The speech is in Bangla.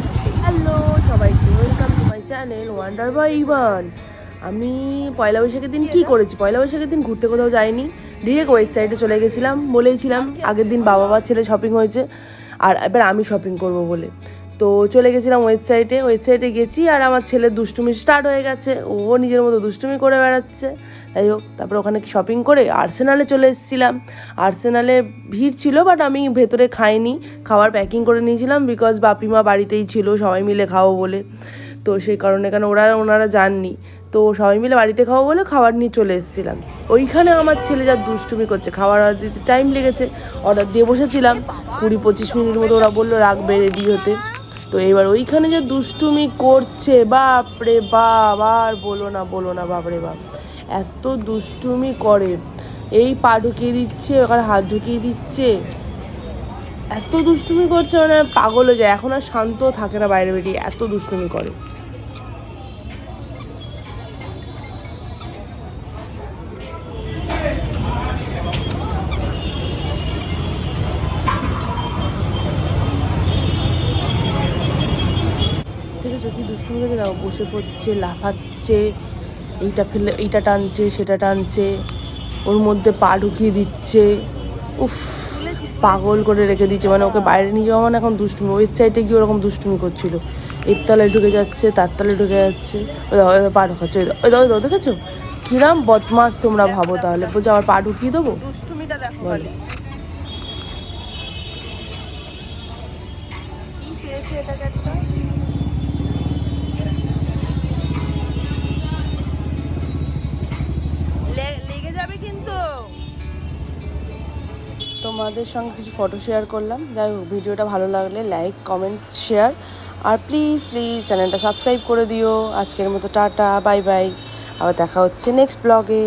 যাচ্ছি। হ্যালো সবাইকে welcome to my channel wonder by Ivan আমি পয়লা বৈশাখের দিন কি করেছি? পয়লা বৈশাখের দিন ঘুরতে কোথাও যাইনি। ডিরেক্ট ওয়েবসাইটে চলে গেছিলাম। বলেইছিলাম, আগের দিন বাবা বা ছেলে শপিং হয়েছে। আর এবার আমি শপিং করব বলে। তো চলে গেছিলাম ওয়েবসাইটে ওয়েবসাইটে গেছি আর আমার ছেলের দুষ্টুমি স্টার্ট হয়ে গেছে। ও নিজের মতো দুষ্টুমি করে বেড়াচ্ছে। যাই হোক, তারপর ওখানে শপিং করে আর্সেনালে চলে এসেছিলাম। আর্সেনালে ভিড় ছিল বাট আমি ভেতরে খাইনি। খাবার প্যাকিং করে নিয়েছিলাম বিকজ বাপিমা বাড়িতেই ছিল, সবাই মিলে খাব বলে। তো সেই কারণে কেন ওরা, ওনারা যাননি। তো সবাই মিলে বাড়িতে খাব বলে খাবার নিয়ে চলে এসেছিলাম। ওইখানে আমার ছেলে যা দুষ্টুমি করছে, খাবার অর্ডার দিতে টাইম লেগেছে। অর্ডার দিয়ে বসেছিলাম। কুড়ি পঁচিশ মিনিট মতো ওরা বলল, রাখবে রেডি হতে। তো এবার ওইখানে যে দুষ্টুমি করছে, বাপরে বাপ, আর বলো না বলো না, বাপরে বাপ। এত দুষ্টুমি করে। এই পা ঢুকিয়ে দিচ্ছে, ওখানে হাত ঢুকিয়ে দিচ্ছে। এত দুষ্টুমি করছে মানে পাগল হয়ে যায়। এখন আর শান্ত থাকে না বাইরে বেরিয়ে, এত দুষ্টুমি করে। কি দুষ্টুমি করে দাও বসে পড়ছে লাফাচ্ছে এইটা ফেলে এইটা টানছে সেটা টানছে ওর মধ্যে পা ঢুকিয়ে দিচ্ছে। উফ পাগল করে রেখে দিচ্ছে। মানে ওকে বাইরে নিয়ে যাওয়া মানে এখন দুষ্টুমি। ওয়েবসাইটে গিয়ে ওরকম দুষ্টুমি করছিল। এর তলায় ঢুকে যাচ্ছে তার তলায় ঢুকে যাচ্ছে। ওই ওই পা ঢোকাচ্ছে ওই দাও, ওই দাও ওই দেখেছ? কিরাম বদমাস তোমরা ভাবো তাহলে। বলছে আবার পা ঢুকিয়ে দেবো? দুষ্টুমিটা দেখো বলো। এটাকে একটা? তোমাদের সঙ্গে কিছু ফটো শেয়ার করলাম। যাই হোক, ভিডিওটা ভালো লাগলে লাইক কমেন্ট শেয়ার আর প্লিজ প্লিজ চ্যানেলটা সাবস্ক্রাইব করে দিও। আজকের মতো টাটা বাই বাই আবার দেখা হচ্ছে নেক্সট ব্লগে